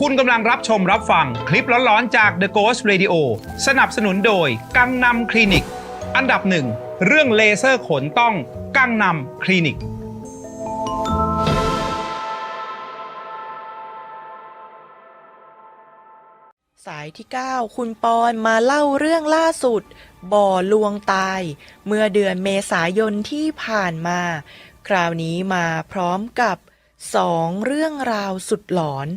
คุณกำลังรับชมรับฟังคลิปร้อนๆจาก The Ghost Radio สนับสนุนโดยกังนำคลินิก อันดับหนึ่งเรื่องเลเซอร์ขนต้องกังนำคลินิก สายที่ 9 คุณปอนมาเล่าเรื่องล่าสุด บ่อลวงตาย เมื่อเดือนเมษายนที่ผ่านมา คราวนี้มาพร้อมกับสองเรื่องราวสุดหลอน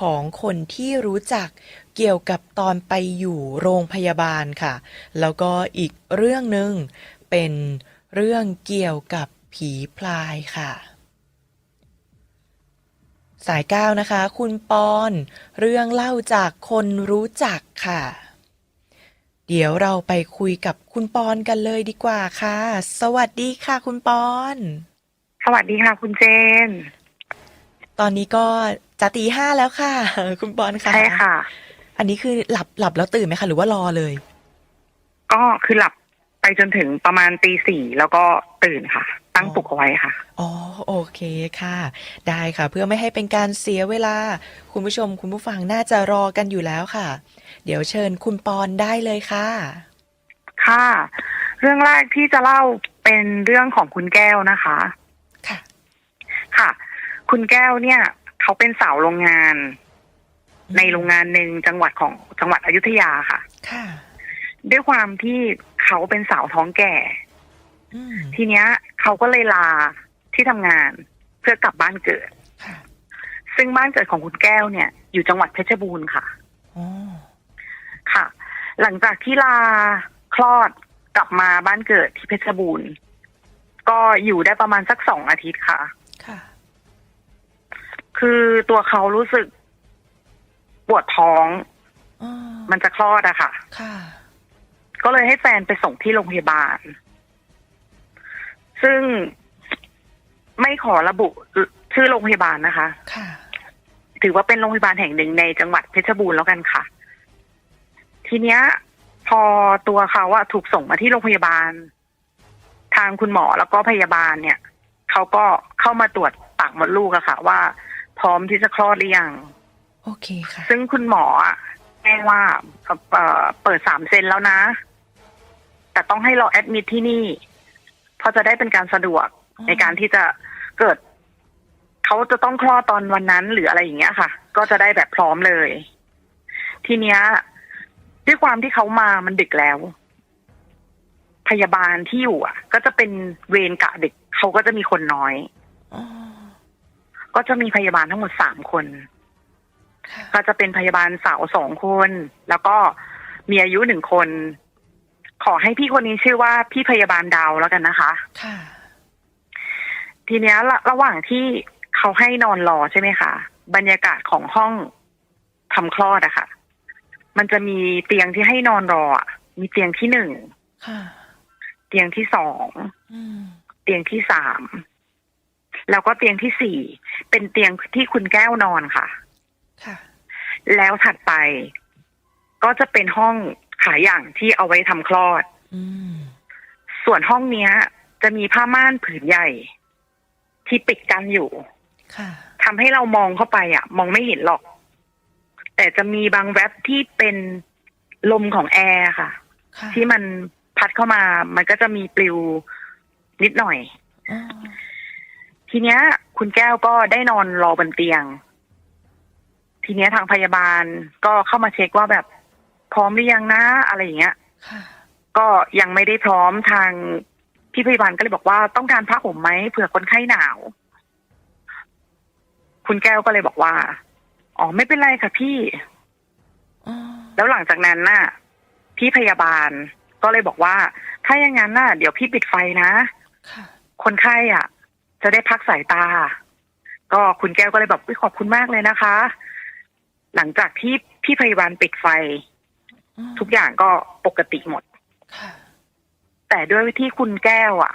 ของคนที่รู้จักเกี่ยวกับตอนไปอยู่โรงพยาบาลค่ะ แล้วก็อีกเรื่องหนึ่งเป็นเรื่องเกี่ยวกับผีพลายค่ะ สายเก้านะคะ คุณปอน เรื่องเล่าจากคนรู้จักค่ะ เดี๋ยวเราไปคุยกับคุณปอนกันเลยดีกว่าค่ะ สวัสดีค่ะ คุณปอน สวัสดีค่ะ คุณเจน ตอนนี้ก็ จะตีห้าแล้วค่ะ คุณปอนค่ะใช่ค่ะ อันนี้คือหลับหลับแล้วตื่นไหมคะ หรือว่ารอเลย ก็คือหลับไปจนถึงประมาณตีสี่แล้วก็ตื่นค่ะ ตั้งปลุกเอาไว้ค่ะ อ๋อโอเคค่ะ ได้ค่ะ เพื่อไม่ให้เป็นการเสียเวลา คุณผู้ชมคุณผู้ฟังน่าจะรอกันอยู่แล้วค่ะ เดี๋ยวเชิญคุณปอนได้เลยค่ะ ค่ะ เรื่องแรกที่จะเล่าเป็นเรื่องของคุณแก้วนะคะ ค่ะ ค่ะ คุณแก้วเนี่ย เขาเป็นสาวโรงงาน ในโรงงานหนึ่งจังหวัดของจังหวัดอยุธยาค่ะ ค่ะ ด้วยความที่เขาเป็นสาวท้องแก่อืมทีเนี้ย เขาก็เลยลาที่ทำงานเพื่อกลับบ้านเกิดค่ะซึ่งบ้านเกิดของคุณแก้วเนี่ย อยู่จังหวัดเพชรบูรณ์ค่ะอ๋อค่ะ หลังจากที่ลาคลอดกลับมาบ้านเกิดที่เพชรบูรณ์ ก็อยู่ได้ประมาณสักสองอาทิตย์ค่ะ ค่ะ คือตัวเขารู้สึก ปวดท้อง อ๋อมันจะคลอดอะค่ะ ค่ะ ก็เลยให้แฟนไปส่งที่โรงพยาบาล ซึ่งไม่ขอระบุชื่อโรงพยาบาลนะคะ ค่ะ ถือว่าเป็นโรงพยาบาลแห่งหนึ่งในจังหวัดเพชรบูรณ์แล้วกันค่ะ ทีเนี้ย พอตัวเขาอะถูกส่งมาที่โรงพยาบาล ทางคุณหมอแล้วก็พยาบาลเนี่ยเขาก็เข้ามาตรวจปากมดลูกอะค่ะ ว่า พร้อมที่จะคลอดหรือยัง โอเคค่ะ ซึ่งคุณหมออะแจ้งว่าเอ่อเปิดสามเซนแล้วนะ แต่ต้องให้เราแอดมิดที่นี่ เพราะจะได้เป็นการสะดวกอ๋อในการที่จะเกิด เขาจะต้องคลอดตอนวันนั้นหรืออะไรอย่างเงี้ยค่ะ ก็จะได้แบบพร้อมเลย ทีเนี้ยด้วยความที่เขามามันดึกแล้ว พยาบาลที่อยู่อะ ก็จะเป็นเวรกะดึกเขาก็จะมีคนน้อยอ๋อ ก็จะมีพยาบาลทั้งหมดสามคนค่ะก็จะเป็นพยาบาลสาวสองคน แล้วก็มีอายุหนึ่งคน ขอให้พี่คนนี้ชื่อว่าพี่พยาบาลดาวแล้วกันนะคะค่ะทีเนี้ยระระหว่างที่เขาให้นอนรอใช่ไหมคะบรรยากาศของห้องทำคลอดอะค่ะ มันจะมีเตียงที่ให้นอนรออะมีเตียงที่หนึ่งค่ะเตียงที่สองอืมเตียงที่สาม แล้วก็เตียงที่สี่เป็นเตียงที่คุณแก้วนอนค่ะ ค่ะ แล้วถัดไปก็จะเป็นห้องขายอย่างที่เอาไว้ทำคลอดอืมส่วนห้องเนี้ย จะมีผ้าม่านผืนใหญ่ ที่ปิดกันอยู่ค่ะทำให้เรามองเข้าไปอะ มองไม่เห็นหรอก แต่จะมีบางแวบที่เป็นลมของแอร์ค่ะค่ะ ที่มันพัดเข้ามา มันก็จะมีปลิวนิดหน่อยอ๋อ ทีเนี้ย คุณแก้วก็ได้นอนรอบนเตียง ทีเนี้ยทางพยาบาลก็เข้ามาเช็คว่าแบบพร้อมหรือยังนะอะไรอย่างเงี้ยค่ะก็ยังไม่ได้พร้อมทางพี่พยาบาลก็เลยบอกว่าต้องการผ้าห่มไหมเผื่อคนไข้หนาว คุณแก้วก็เลยบอกว่า อ๋อไม่เป็นไรค่ะพี่อ๋อแล้วหลังจากนั้นน่ะ พี่พยาบาลก็เลยบอกว่า ถ้าอย่างนั้นน่ะ เดี๋ยวพี่ปิดไฟนะค่ะคนไข้อะ จะได้พักสายตา ก็คุณแก้วก็เลยแบบอุ๊ยขอบคุณมากเลยนะคะ หลังจากที่พี่พยาบาลปิดไฟอืมทุกอย่างก็ปกติหมดค่ะแต่ด้วยที่คุณแก้ว อะ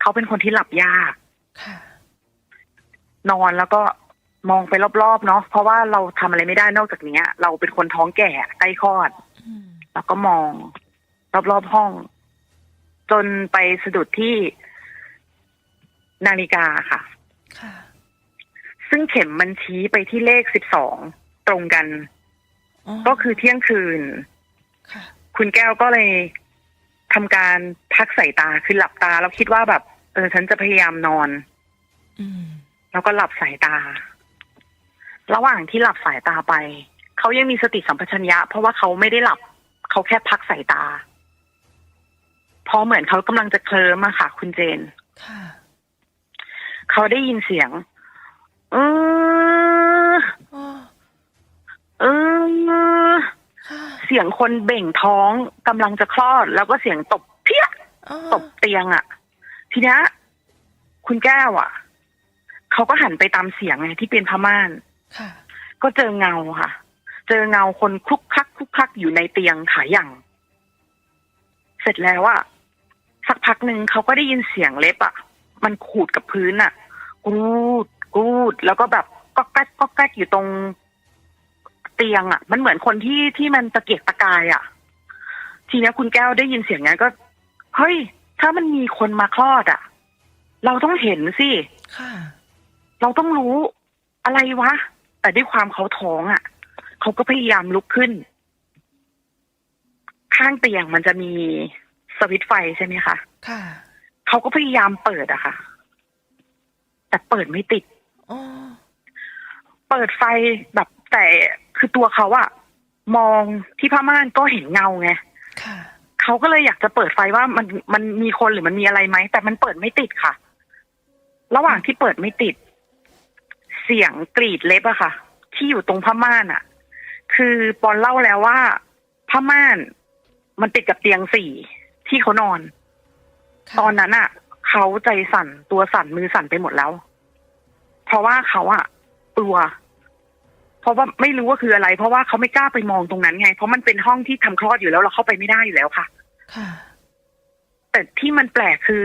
เขาเป็นคนที่หลับยากค่ะนอนแล้วก็มองไปรอบๆเนาะเพราะว่าเราทำอะไรไม่ได้นอกจากเนี้ย เราเป็นคนท้องแก่ใกล้คลอดอืมแล้วก็มองรอบๆห้อง จนไปสะดุดที่ นาฬิกาค่ะ ค่ะ ซึ่งเข็มมันชี้ไปที่เลขสิบสองตรงกันอ๋อก็คือเที่ยงคืน ค่ะ คุณแก้วก็เลยทำการพักสายตาคือหลับตา แล้วคิดว่าแบบ เออ ฉันจะพยายามนอนอืมแล้วก็หลับสายตา ระหว่างที่หลับสายตาไป เขายังมีสติสัมปชัญญะ เพราะว่าเขาไม่ได้หลับ เขาแค่พักสายตาพอเหมือนเขากำลังจะเคลิ้มอะค่ะ คุณเจน ค่ะ เขาได้ยินเสียงเอออ๋อเออค่ะเสียงคนเบ่งท้องกำลังจะคลอด แล้วก็เสียงตบเพี้ยอ๋อตบเตียงอะ่ะ ทีเนี้ยคุณแก้วอะ่ะเขาก็หันไปตามเสียงไงที่เป็นพม่านค่ะก็เจอเงาค่ะ เจอเงาคนคลุกคลักคลุกคลักอยู่ในเตียงขาอย่าง เสร็จแล้วอะสักพักหนึ่งเขาก็ได้ยินเสียงเล็บอะ มันขูดกับพื้นอะกรูดกรูด แล้วก็แบบก็แก๊กก็แก๊กอยู่ตรงเตียงอะมันเหมือนคนที่ที่มันตะเกียกตะกายอะทีเนี้ยคุณแก้วได้ยินเสียงนั้นก็ เฮ้ย ถ้ามันมีคนมาคลอดอะเราต้องเห็นสิค่ะเราต้องรู้อะไรวะ แต่ด้วยความเขาท้องอะ่ะ เขาก็พยายามลุกขึ้น ข้างเตียงมันจะมีสวิตช์ไฟใช่ไหมคะ ค่ะ เขาก็พยายามเปิดอะค่ะ แต่เปิดไม่ติดอ๋อเปิดไฟแบบแต่คือตัวเขาอะมองที่ผ้าม่านก็เห็นเงาไงค่ะเขาก็เลยอยากจะเปิดไฟว่ามันมันมีคนหรือมันมีอะไรไหมแต่มันเปิดไม่ติดค่ะ ระหว่างที่เปิดไม่ติด เสียงกรีดเล็บอะค่ะ ที่อยู่ตรงผ้าม่านอะคือปอนเล่าแล้วว่าผ้าม่าน มันติดกับเตียงสี่ที่เขานอนค่ะ ตอนนั้นอะเขาใจสั่นตัวสั่นมือสั่นไปหมดแล้ว เพราะว่าเขาอะกลัว เพราะว่าไม่รู้ว่าคืออะไร เพราะว่าเขาไม่กล้าไปมองตรงนั้นไง เพราะมันเป็นห้องที่ทำคลอดอยู่แล้วเราเข้าไปไม่ได้อยู่แล้วค่ะ ค่ะ แต่ที่มันแปลกคือ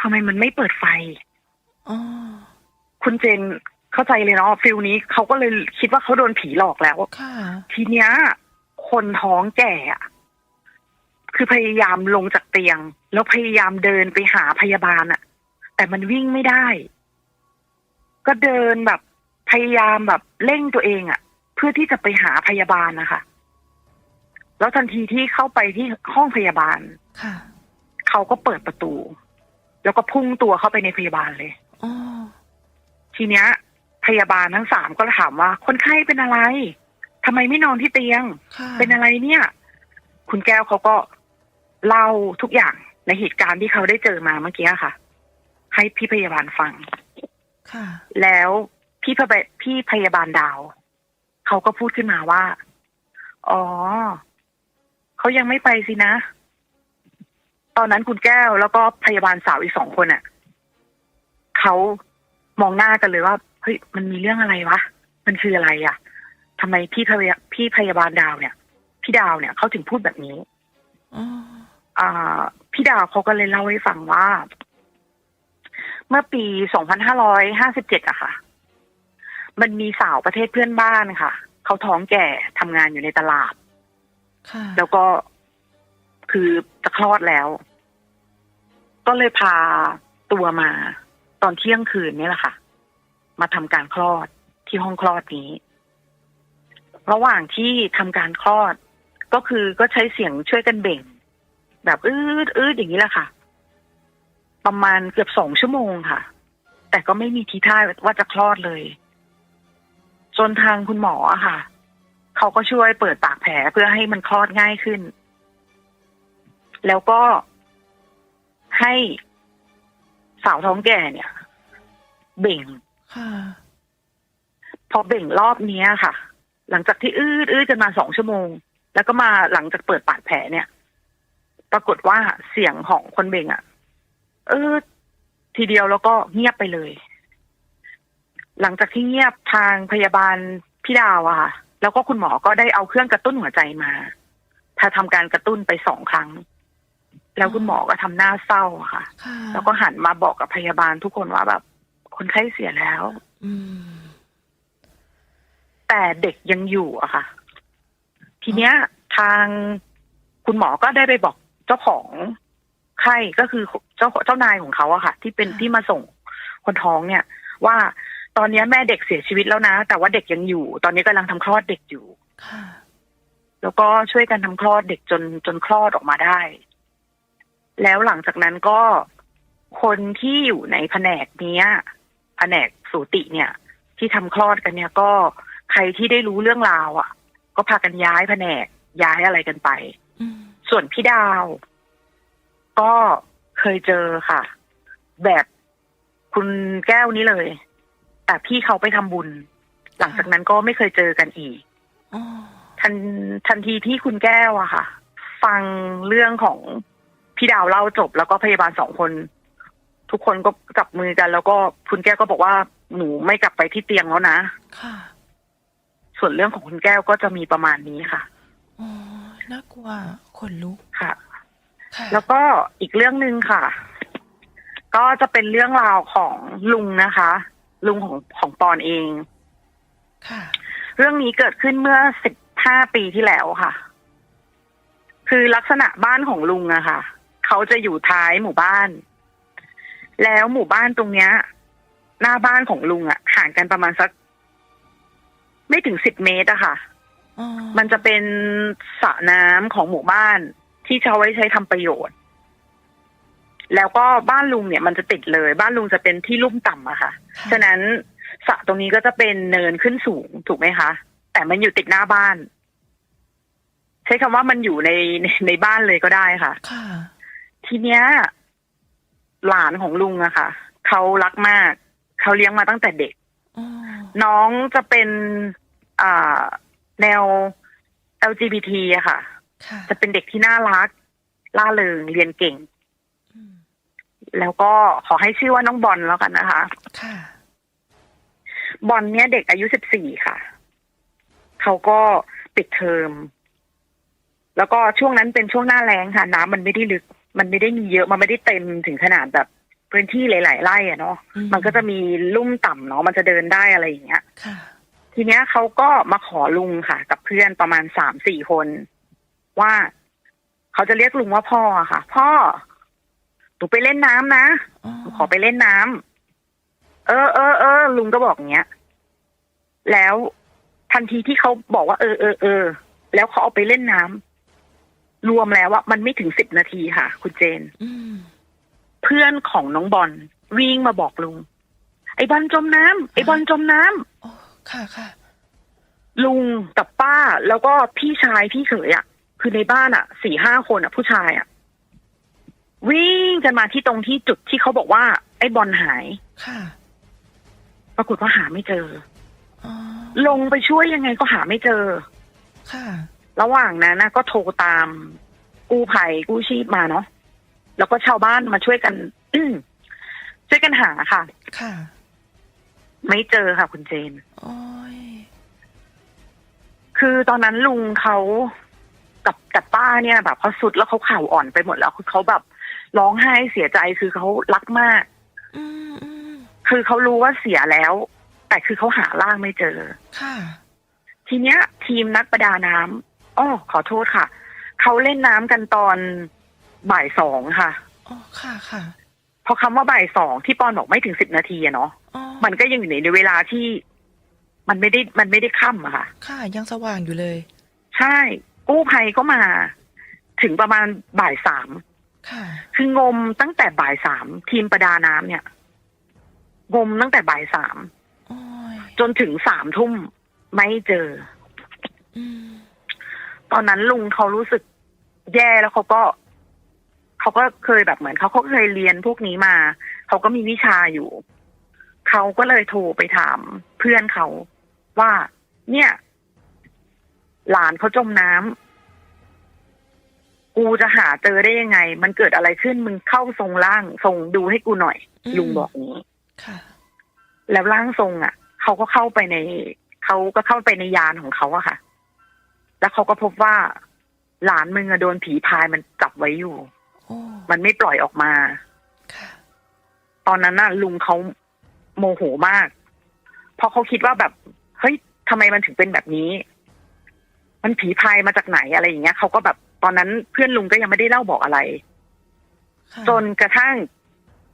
ทำไมมันไม่เปิดไฟอ๋อคุณเจนเข้าใจเลยเนาะฟิลนี้เขาก็เลยคิดว่าเขาโดนผีหลอกแล้วค่ะ ทีเนี้ย คนท้องแก่อะ คือพยายามลงจากเตียง แล้วพยายามเดินไปหาพยาบาลอะแต่มันวิ่งไม่ได้ ก็เดินแบบพยายามแบบเร่งตัวเองอะเพื่อที่จะไปหาพยาบาลนะคะ แล้วทันทีที่เข้าไปที่ห้องพยาบาลค่ะเขาก็เปิดประตู แล้วก็พุ่งตัวเข้าไปในพยาบาลเลยอ๋อทีเนี้ย พยาบาลทั้งสามก็ถามว่า คนไข้เป็นอะไรทำไมไม่นอนที่เตียงค่ะเป็นอะไรเนี่ย คุณแก้วเขาก็ เล่าทุกอย่างในเหตุการณ์ที่เขาได้เจอมาเมื่อกี้ค่ะ ให้พี่พยาบาลฟัง ค่ะ แล้วพี่พยาบาลพี่พยาบาลดาว เขาก็พูดขึ้นมาว่า อ๋อ เขายังไม่ไปสินะ ตอนนั้นคุณแก้วแล้วก็พยาบาลสาวอีกสองคนอะ เขามองหน้ากันเลยว่า เฮ้ย มันมีเรื่องอะไรวะ มันคืออะไรอะทำไมพี่พยาพี่พยาบาลดาวเนี่ย พี่ดาวเนี่ยเขาถึงพูดแบบนี้อ๋ ออ่าพี่ดาวเขาก็เลยเล่าให้ฟังว่า เมื่อปี2557อะค่ะ มันมีสาวประเทศเพื่อนบ้านค่ะ เขาท้องแก่ทำงานอยู่ในตลาดค่ะแล้วก็คือจะคลอดแล้ว ก็เลยพาตัวมาตอนเที่ยงคืนนี่แหละค่ะ มาทำการคลอดที่ห้องคลอดนี้ ระหว่างที่ทำการคลอดก็คือก็ใช้เสียงช่วยกันเบ่ง แบบอืดอืดอย่างนี้แหละค่ะ ประมาณเกือบสองชั่วโมงค่ะ แต่ก็ไม่มีทีท่าว่าจะคลอดเลย จนทางคุณหมออะค่ะเขาก็ช่วยเปิดปากแผลเพื่อให้มันคลอดง่ายขึ้น แล้วก็ให้สาวท้องแก่เนี่ย เบ่งค่ะพอเบ่งรอบเนี้ยค่ะ หลังจากที่อื้ออื้อกันมาสองชั่วโมง แล้วก็มาหลังจากเปิดปากแผลเนี่ย ปรากฏว่าเสียงของคนเบ่งอะ่ะ เออ ทีเดียวแล้วก็เงียบไปเลย หลังจากที่เงียบทางพยาบาลพี่ดาวอะค่ะ แล้วก็คุณหมอก็ได้เอาเครื่องกระตุ้นหัวใจมา ถ้าทำการกระตุ้นไปสองครั้ง แล้วคุณหมอก็ทำหน้าเศร้าอะค่ะค่ะ แล้วก็หันมาบอกกับพยาบาลทุกคนว่าแบบ คนไข้เสียแล้ว อืมแต่เด็กยังอยู่อะค่ะ ทีเนี้ยทางคุณหมอก็ได้ไปบอก เจ้าของไข้ก็คือเจ้าเจ้านายของเขาอะค่ะ ที่เป็นค่ะที่มาส่งคนท้องเนี่ย ว่าตอนนี้แม่เด็กเสียชีวิตแล้วนะ แต่ว่าเด็กยังอยู่ ตอนนี้กำลังทำคลอดเด็กอยู่ค่ะแล้วก็ช่วยกันทำคลอดเด็กจนจนคลอดออกมาได้ แล้วหลังจากนั้นก็คนที่อยู่ในแผนกเนี้ย แผนกสูติเนี่ย ที่ทำคลอดกันเนี่ยก็ใครที่ได้รู้เรื่องราวอะ ก็พากันย้ายแผนกย้ายอะไรกันไป อืม ส่วนพี่ดาว ก็เคยเจอค่ะ แบบคุณแก้วนี้เลย แต่พี่เขาไปทำบุญ หลังจากนั้นก็ไม่เคยเจอกันอีกอ๋อทันทันทีที่คุณแก้วอะค่ะ ฟังเรื่องของพี่ดาวเล่าจบ แล้วก็พยาบาลสองคน ทุกคนก็จับมือกัน แล้วก็คุณแก้วก็บอกว่าหนูไม่กลับไปที่เตียงแล้วนะค่ะ ส่วนเรื่องของคุณแก้วก็จะมีประมาณนี้ค่ะอ๋อน่ากลัว ขนลุกค่ะ ค่ะแล้วก็อีกเรื่องหนึ่งค่ะ ก็จะเป็นเรื่องราวของลุงนะคะ ลุงของของปอนเอง ค่ะ เรื่องนี้เกิดขึ้นเมื่อสิบห้าปีที่แล้วค่ะ คือลักษณะบ้านของลุงอะค่ะ เขาจะอยู่ท้ายหมู่บ้าน แล้วหมู่บ้านตรงเนี้ย หน้าบ้านของลุงอะห่างกันประมาณสัก ไม่ถึงสิบเมตรอะค่ะอ๋อ มันจะเป็นสระน้ำของหมู่บ้านที่เขาไว้ใช้ทำประโยชน์ แล้วก็บ้านลุงเนี่ยมันจะติดเลย บ้านลุงจะเป็นที่ลุ่มต่ำอะค่ะค่ะ ฉะนั้นสระตรงนี้ก็จะเป็นเนินขึ้นสูงถูกไหมคะ แต่มันอยู่ติดหน้าบ้าน ใช้คำว่ามันอยู่ในในในบ้านเลยก็ได้ค่ะ ค่ะ ทีเนี้ย หลานของลุงอะค่ะเขารักมาก เขาเลี้ยงมาตั้งแต่เด็ก อ๋อ น้องจะเป็น อ่า แนว LGBT อะค่ะ ค่ะจะเป็นเด็กที่น่ารัก ล่าเริงเรียนเก่ง อืมแล้วก็ขอให้ชื่อว่าน้องบอลแล้วกันนะคะ ค่ะ บอลเนี้ยเด็กอายุสิบสี่ค่ะ เขาก็ปิดเทอม แล้วก็ช่วงนั้นเป็นช่วงหน้าแล้งค่ะ น้ำมันไม่ได้ลึก มันไม่ได้มีเยอะ มันไม่ได้เต็มถึงขนาดแบบพื้นที่หลาย ๆ ไร่อะเนาะ อืม มันก็จะมีลุ่มต่ำเนาะ มันจะเดินได้อะไรอย่างเงี้ย ค่ะ ทีเนี้ยเขาก็มาขอลุงค่ะ กับเพื่อนประมาณสามสี่คน ว่าเขาจะเรียกลุงว่าพ่ออะค่ะ พ่อหนูไปเล่นน้ำนะอ๋อหนูขอไปเล่นน้ำเออเออเออลุงก็บอกอย่างเงี้ย แล้วทันทีที่เขาบอกว่าเออเออเออแล้วเขาเอาไปเล่นน้ำรวมแล้วว่ามันไม่ถึงสิบนาทีค่ะ คุณเจนอืมเพื่อนของน้องบอลวิ่งมาบอกลุง ไอ้บอลจมน้ำไอ้บอลจมน้ำอ๋อ ค่ะค่ะลุงกับป้าแล้วก็พี่ชายพี่เขยอะ่ะ คือในบ้านอะ่ะสี่ห้าคนอะ่ะ ผู้ชายอะ่ะ วิ่งกันมาที่ตรงที่จุดที่เขาบอกว่า ไอ้บอลหาย ค่ะ ปรากฏว่าหาไม่เจออ๋อลงไปช่วยยังไงก็หาไม่เจอ ค่ะ ระหว่างนั้นนะก็โทรตาม กู้ภัยกู้ชีพมาเนาะแล้วก็ชาวบ้านมาช่วยกันช่วยกันหาค่ะ ค่ะ ไม่เจอค่ะคุณเจน โอ้ยคือตอนนั้นลุงเขากับกับป้าเนี่ยแบบเขาสุดแล้วเขาเข่าอ่อนไปหมดแล้วคือเขาแบบร้องไห้เสียใจคือเขารักมาก อืมอืมคือเขารู้ว่าเสียแล้ว แต่คือเขาหาร่างไม่เจอ ค่ะ ทีเนี้ย ทีมนักประดาน้ำอ้อขอโทษค่ะ เขาเล่นน้ำกันตอนบ่ายสองค่ะ อ๋อ ค่ะค่ะ พอคำว่าบ่ายสองที่ปอนบอกไม่ถึงสิบนาทีอะเนาะอ๋อ มันก็ยังอยู่ในเวลาที่มันไม่ได้มันไม่ได้ค่ำอะค่ะ ค่ะยังสว่างอยู่เลย ใช่ กู้ภัยก็มา ถึงประมาณบ่ายสามค่ะ คืองมตั้งแต่บ่ายสามทีมประดาน้ำเนี่ย งมตั้งแต่บ่ายสามโอ้ยจนถึงสามทุ่มไม่เจอ อืมตอนนั้นลุงเขารู้สึกแย่แล้วเขาก็เขาก็เคยแบบเหมือนเขาเขาเคยเรียนพวกนี้มา เขาก็มีวิชาอยู่ เขาก็เลยโทรไปถามเพื่อนเขาว่า เนี่ย หลานเขาจมน้ำกูจะหาเจอได้ยังไง มันเกิดอะไรขึ้นมึงเข้าทรงล่างทรงดูให้กูหน่อยอืมลุงบอกนี้ค่ะแล้วร่างทรงอะเขาก็เข้าไปในเขาก็เข้าไปในยานของเขาอะค่ะ แล้วเขาก็พบว่า หลานมึงอะโดนผีพายมันจับไว้อยู่โอ้มันไม่ปล่อยออกมาค่ะตอนนั้นน่ะลุงเขา โมโหมาก เพราะเขาคิดว่าแบบเฮ้ยทำไมมันถึงเป็นแบบนี้ มันผีพายมาจากไหนอะไรอย่างเงี้ยเขาก็แบบตอนนั้นเพื่อนลุงก็ยังไม่ได้เล่าบอกอะไรค่ะจนกระทั่ง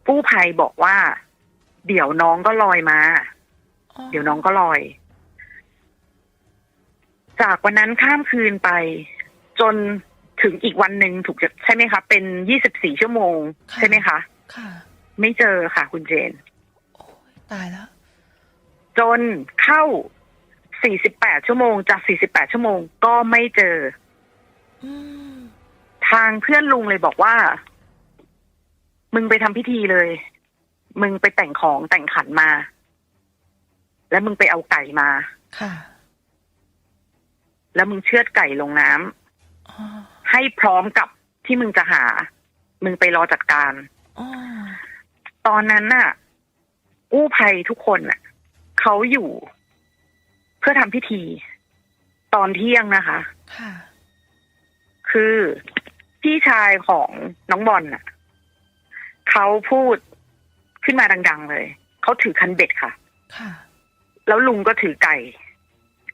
กู้ภัยบอกว่า เดี๋ยวน้องก็ลอยมา เดี๋ยวน้องก็ลอย จากวันนั้นข้ามคืนไป จนถึงอีกวันหนึ่งถูกจะใช่ไหมคะ เป็นยี่สิบสี่ชั่วโมงค่ะใช่ไหมคะ ค่ะ ไม่เจอค่ะ คุณเจนโอ้ย ตายแล้ว จนเข้าสี่สิบแปดชั่วโมง จากสี่สิบแปดชั่วโมงก็ไม่เจออืมทางเพื่อนลุงเลยบอกว่า มึงไปทำพิธีเลย มึงไปแต่งของแต่งขันมา แล้วมึงไปเอาไก่มาค่ะ แล้วมึงเชือดไก่ลงน้ำอ๋อให้พร้อมกับที่มึงจะหา มึงไปรอจัดการอ๋อตอนนั้นน่ะ กู้ภัยทุกคนน่ะเขาอยู่เพื่อทำพิธี ตอนเที่ยงนะคะ ค่ะ คือพี่ชายของน้องบอลน่ะเขาพูดขึ้นมาดัง ๆ เลย เขาถือคันเบ็ดค่ะ ค่ะ แล้วลุงก็ถือไก่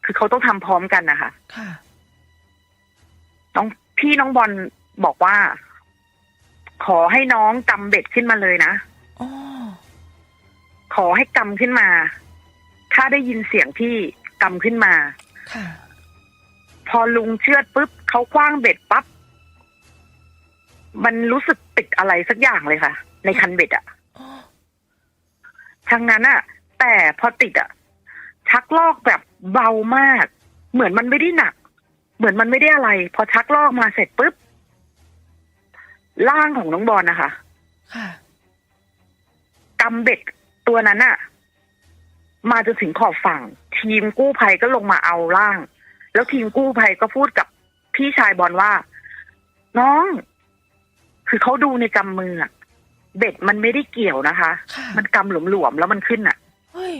คือเขาต้องทำพร้อมกันนะคะ ค่ะ น้องพี่น้องบอลบอกว่า ขอให้น้องกำเบ็ดขึ้นมาเลยนะ อ๋อ ขอให้กำขึ้นมา ถ้าได้ยินเสียงพี่กำขึ้นมา ค่ะ พอลุงเชือดปุ๊บเขาคว้างเบ็ดปั๊บมันรู้สึกติดอะไรสักอย่างเลยค่ะ ในคันเบ็ดอะอ๋อทางนั้นอะแต่พอติดอะชักลอกแบบเบามาก เหมือนมันไม่ได้หนัก เหมือนมันไม่ได้อะไร พอชักลอกมาเสร็จปุ๊บร่างของน้องบอลนะคะค่ะกำเบ็ด ตัวนั้นอะมาจนถึงขอบฝั่ง ทีมกู้ภัยก็ลงมาเอาร่าง แล้วทีมกู้ภัยก็พูดกับพี่ชายบอลว่า น้อง คือเขาดูในกำมืออะเบ็ดมันไม่ได้เกี่ยวนะคะค่ะมันกำหลวมๆแล้วมันขึ้นอะเฮ้ย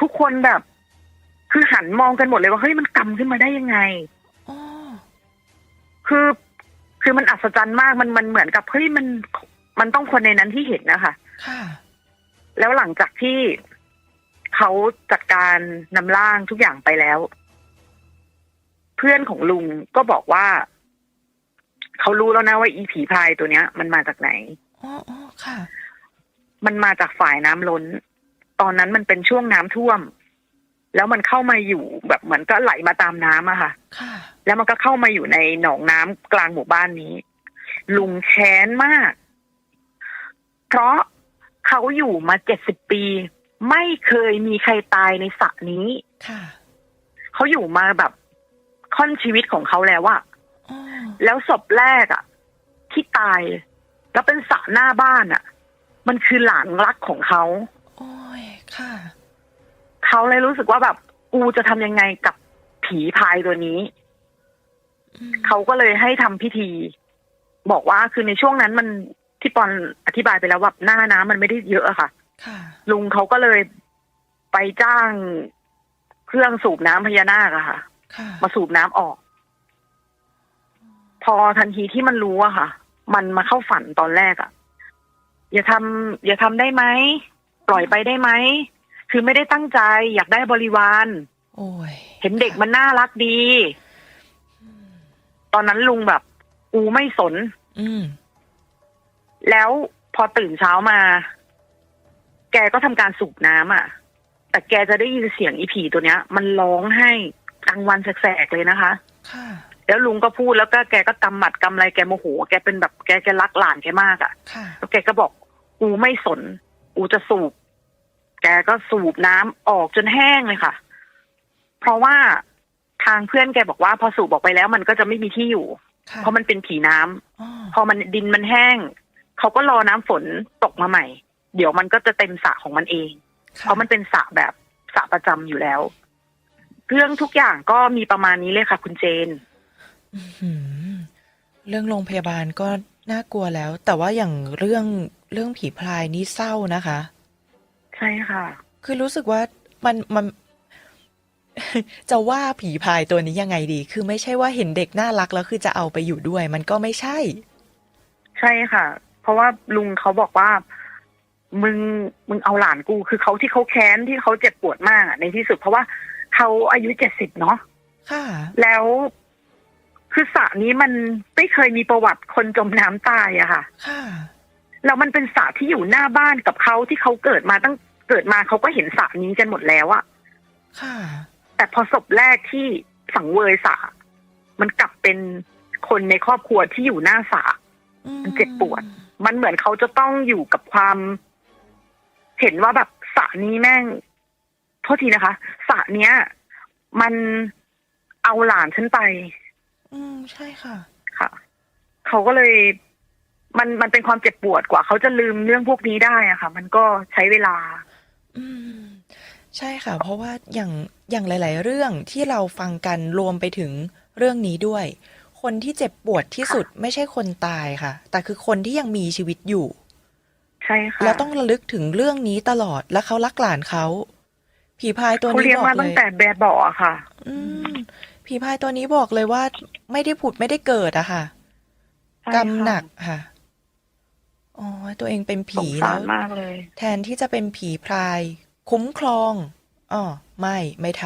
ทุกคนแบบ คือหันมองกันหมดเลยว่าเฮ้ยมันกำขึ้นมาได้ยังไงอ๋อคือคือมันอัศจรรย์มากมันมันเหมือนกับเฮ้ยมันมันต้องคนในนั้นที่เห็นนะคะ ค่ะ แล้วหลังจากที่เขาจัดการนำร่างทุกอย่างไปแล้ว เพื่อนของลุงก็บอกว่า เขารู้แล้วนะว่าอีผีพายตัวเนี้ย มันมาจากไหนอ๋ออ๋อค่ะ มันมาจากฝ่ายน้ำล้น ตอนนั้นมันเป็นช่วงน้ำท่วม แล้วมันเข้ามาอยู่แบบเหมือนก็ไหลมาตามน้ำอะค่ะ ค่ะ แล้วมันก็เข้ามาอยู่ในหนองน้ำกลางหมู่บ้านนี้ ลุงแค้นมาก เพราะ เขาอยู่มาเจ็ดสิบปี ไม่เคยมีใครตายในสระนี้ค่ะเขาอยู่มาแบบค่อนชีวิตของเขาแล้วอะอ๋อแล้วศพแรกอะที่ตาย แล้วเป็นสระหน้าบ้านอะมันคือหลานรักของเขาโอ้ยค่ะ เขาเลยรู้สึกว่าแบบกูจะทำยังไงกับผีพายตัวนี้อืมเขาก็เลยให้ทำพิธี บอกว่าคือในช่วงนั้นมัน ที่ปอนอธิบายไปแล้วว่าหน้าน้ำมันไม่ได้เยอะอะค่ะ ค่ะ ลุงเขาก็เลยไปจ้างเครื่องสูบน้ำพญานาคอะค่ะ ค่ะ มาสูบน้ำออก พอทันทีที่มันรู้อะค่ะ มันมาเข้าฝันตอนแรกอะอย่าทำอย่าทำได้ไหม ปล่อยไปได้ไหม คือไม่ได้ตั้งใจ อยากได้บริวาร โอ้ยเห็นเด็กมันน่ารักดี ตอนนั้นลุงแบบ อูไม่สน อืม แล้วพอตื่นเช้ามา แกก็ทำการสูบน้ำอะ แต่แกจะได้ยินเสียงอีผีตัวเนี้ย มันร้องให้กลางวันแสกๆเลยนะคะค่ะแล้วลุงก็พูดแล้วก็แกก็กำหมัดกำอะไรแกโมโหแกเป็นแบบแกแกรักหลานแกมากอะค่ะแล้วแกก็บอกอูไม่สนอูจะสูบ แกก็สูบน้ำออกจนแห้งเลยค่ะ เพราะว่าทางเพื่อนแกบอกว่าพอสูบออกไปแล้วมันก็จะไม่มีที่อยู่ค่ะเพราะมันเป็นผีน้ำอ๋อพอมันดินมันแห้ง เขาก็รอน้ำฝนตกมาใหม่ เดี๋ยวมันก็จะเต็มสระของมันเองค่ะเพราะมันเป็นสระแบบสระประจำอยู่แล้ว เรื่องทุกอย่างก็มีประมาณนี้เลยค่ะ คุณเจนอื้อหือเรื่องโรงพยาบาลก็น่ากลัวแล้ว แต่ว่าอย่างเรื่องเรื่องผีพรายนี่เศร้านะคะ ใช่ค่ะ คือรู้สึกว่ามันมันจะว่าผีพรายตัวนี้ยังไงดี คือไม่ใช่ว่าเห็นเด็กน่ารักแล้วคือจะเอาไปอยู่ด้วย มันก็ไม่ใช่ ใช่ค่ะ เพราะว่าลุงเขาบอกว่า มึงมึงเอาหลานกู คือเขาที่เขาแค้นที่เขาเจ็บปวดมากอะในที่สุด เพราะว่าเขาอายุเจ็ดสิบเนาะค่ะ แล้วคือสระนี้มันไม่เคยมีประวัติคนจมน้ำตายอะค่ะ ค่ะแล้วมันเป็นสระที่อยู่หน้าบ้านกับเขาที่เขาเกิดมาตั้งเกิดมาเขาก็เห็นสระนี้กันหมดแล้วอะค่ะ แต่พอศพแรกที่สังเวยสระมันกลับเป็นคนในครอบครัวที่อยู่หน้าสระอืมันเจ็บปวด มันเหมือนเขาจะต้องอยู่กับความ เห็นว่าแบบสระนี้แม่งโทษทีนะคะสระเนี้ย มันเอาหลานฉันไป อืมใช่ค่ะ ค่ะ เขาก็เลยมันมันเป็นความเจ็บปวดกว่า เขาจะลืมเรื่องพวกนี้ได้อะค่ะ มันก็ใช้เวลา อืม ใช่ค่ะ เพราะว่าอย่างอย่างหลาย ๆ เรื่องที่เราฟังกันรวมไปถึงเรื่องนี้ด้วย คนที่เจ็บปวดที่สุดไม่ใช่คนตายค่ะ แต่คือคนที่ยังมีชีวิตอยู่ ใช่ค่ะแล้วต้องระลึกถึงเรื่องนี้ตลอดและเขารักหลานเขา ผีพายตัวเขานี้เลี้ยงบอกมาเลตั้งยแต่แบบเบาะอะค่ะ อืม ผีพายตัวนี้บอกเลยว่า ไม่ได้ผุดไม่ได้เกิดอะค่ะ ใช่กรรมค่ะหนักค่ะอ๋อตัวเองเป็นสผีงแล้สารว มากเลย แทนที่จะเป็นผีพราย คุ้มครองอ๋อไม่ไม่ท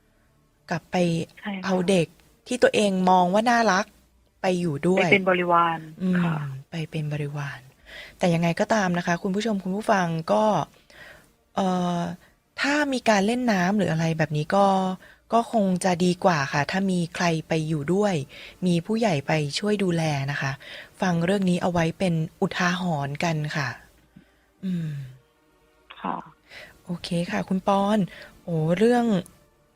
ำกลับไปใช่ค่ะเอาเด็ก ที่ตัวเองมองว่าน่ารักไปอยู่ด้วไปยเป็นบริวารอืมค่ะไปเป็นบริวาร แต่ยังไงก็ตามนะคะ คุณผู้ชมคุณผู้ฟังก็เอ่อถ้ามีการเล่นน้ำหรืออะไรแบบนี้ก็ก็คงจะดีกว่าค่ะ ถ้ามีใครไปอยู่ด้วย มีผู้ใหญ่ไปช่วยดูแลนะคะ ฟังเรื่องนี้เอาไว้เป็นอุทาหรณ์กันค่ะ อืม ค่ะ โอเคค่ะ คุณปอน โอ้เรื่อง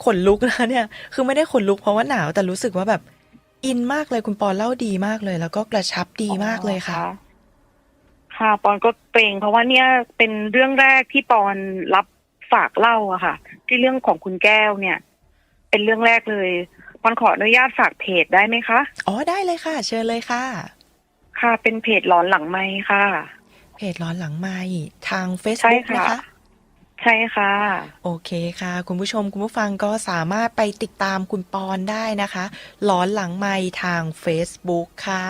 ขนลุกนะเนี่ย คือไม่ได้ขนลุกเพราะว่าหนาวแต่รู้สึกว่าแบบ อินมากเลยคุณปอนเล่าดีมากเลย แล้วก็กระชับดีมากเลยค่ะอ๋อค่ะ ปอนก็เกรงเพราะว่าเนี่ยเป็นเรื่องแรกที่ปอนรับฝากเล่าอะค่ะ ที่เรื่องของคุณแก้วเนี่ย เป็นเรื่องแรกเลยปอนขออนุญาตฝากเพจได้ไหมคะอ๋อได้เลยค่ะ เชิญเลยค่ะ ค่ะ เป็นเพจหลอนหลังไม้ค่ะ เพจร้อนหลังไม้ทางใช่ Facebook ค่ะ นะคะ ใช่ค่ะ โอเคค่ะ คุณผู้ชมคุณผู้ฟังก็สามารถไปติดตามคุณปอนได้นะคะร้อนหลังไม้ทาง Facebook ค่ะ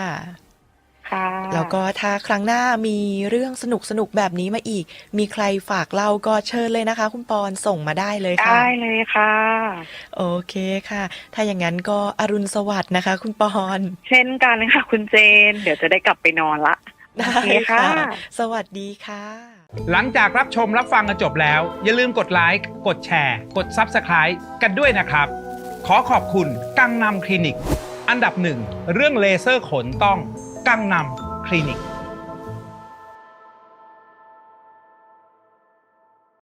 ค่ะ แล้วก็ถ้าครั้งหน้ามีเรื่องสนุกสนุกๆแบบนี้มาอีก มีใครฝากเล่าก็เชิญเลยนะคะ คุณปอนส่งมาได้เลยค่ะ ได้เลยค่ะ โอเคค่ะ ถ้าอย่างนั้นก็อรุณสวัสดิ์นะคะ คุณปอน เช่นกันค่ะคุณเจน เดี๋ยวจะได้กลับไปนอนละได้โอเคค่ะ สวัสดีค่ะ หลังจากรับชมรับฟังกันจบแล้ว อย่าลืมกดไลค์กดแชร์ กด Subscribe กันด้วยนะครับ ขอขอบคุณกังนำคลินิก อันดับหนึ่งเรื่องเลเซอร์ขนต้องกังนำคลินิก